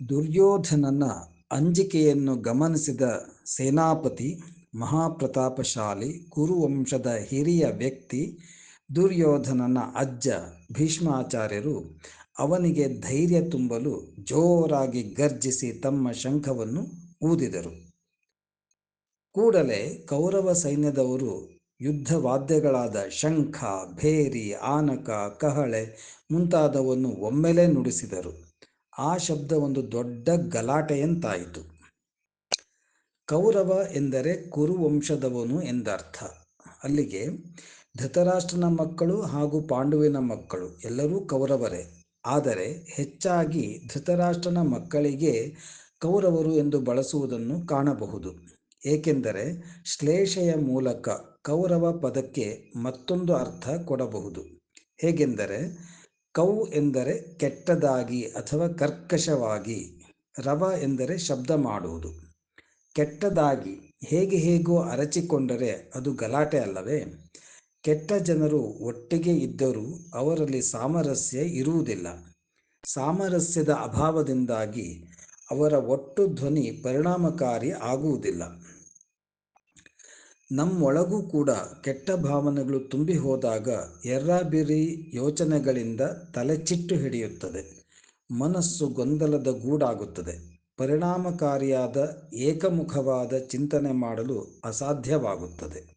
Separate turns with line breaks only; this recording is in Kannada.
ದುರ್ಯೋಧನನ ಅಂಜಿಕೆಯನ್ನು ಗಮನಿಸಿದ ಸೇನಾಪತಿ, ಮಹಾಪ್ರತಾಪಶಾಲಿ, ಕುರುವಂಶದ ಹಿರಿಯ ವ್ಯಕ್ತಿ, ದುರ್ಯೋಧನನ ಅಜ್ಜ ಭೀಷ್ಮಾಚಾರ್ಯರು ಅವನಿಗೆ ಧೈರ್ಯ ತುಂಬಲು ಜೋರಾಗಿ ಗರ್ಜಿಸಿ ತಮ್ಮ ಶಂಖವನ್ನು ಊದಿದರು. ಕೂಡಲೇ ಕೌರವ ಸೈನ್ಯದವರು ಯುದ್ಧ ವಾದ್ಯಗಳಾದ ಶಂಖ, ಭೇರಿ, ಆನಕ, ಕಹಳೆ ಮುಂತಾದವನ್ನು ಒಮ್ಮೆಲೇ ನುಡಿಸಿದರು. ಆ ಶಬ್ದ ಒಂದು ದೊಡ್ಡ ಗಲಾಟೆಯಂತಾಯಿತು ಕೌರವ ಎಂದರೆ ಕುರುವಂಶದವನು ಎಂದರ್ಥ. ಅಲ್ಲಿಗೆ ಧೃತರಾಷ್ಟ್ರನ ಮಕ್ಕಳು ಹಾಗೂ ಪಾಂಡುವಿನ ಮಕ್ಕಳು ಎಲ್ಲರೂ ಕೌರವರೇ. ಆದರೆ ಹೆಚ್ಚಾಗಿ ಧೃತರಾಷ್ಟ್ರನ ಮಕ್ಕಳಿಗೆ ಕೌರವರು ಎಂದು ಬಳಸುವುದನ್ನು ಕಾಣಬಹುದು. ಏಕೆಂದರೆ ಶ್ಲೇಷೆಯ ಮೂಲಕ ಕೌರವ ಪದಕ್ಕೆ ಮತ್ತೊಂದು ಅರ್ಥ ಕೊಡಬಹುದು. ಹೇಗೆಂದರೆ ಕೌ ಎಂದರೆ ಕೆಟ್ಟದಾಗಿ ಅಥವಾ ಕರ್ಕಶವಾಗಿ, ರವ ಎಂದರೆ ಶಬ್ದ ಮಾಡುವುದು. ಕೆಟ್ಟದಾಗಿ ಹೇಗೆ ಹೇಗೋ ಅರಚಿಕೊಂಡರೆ ಅದು ಗಲಾಟೆ ಅಲ್ಲವೇ? ಕೆಟ್ಟ ಜನರು ಒಟ್ಟಿಗೆ ಇದ್ದರೂ ಅವರಲ್ಲಿ ಸಾಮರಸ್ಯ ಇರುವುದಿಲ್ಲ. ಸಾಮರಸ್ಯದ ಅಭಾವದಿಂದಾಗಿ ಅವರ ಒಟ್ಟು ಧ್ವನಿ ಪರಿಣಾಮಕಾರಿ ಆಗುವುದಿಲ್ಲ. ನಮ್ಮೊಳಗೂ ಕೂಡ ಕೆಟ್ಟ ಭಾವನೆಗಳು ತುಂಬಿ ಹೋದಾಗ ಎರ್ರಾಬಿರಿ ಯೋಚನೆಗಳಿಂದ ತಲೆಚಿಟ್ಟು ಹಿಡಿಯುತ್ತದೆ. ಮನಸ್ಸು ಗೊಂದಲದ ಗೂಡಾಗುತ್ತದೆ. ಪರಿಣಾಮಕಾರಿಯಾದ ಏಕಮುಖವಾದ ಚಿಂತನೆ ಮಾಡಲು ಅಸಾಧ್ಯವಾಗುತ್ತದೆ.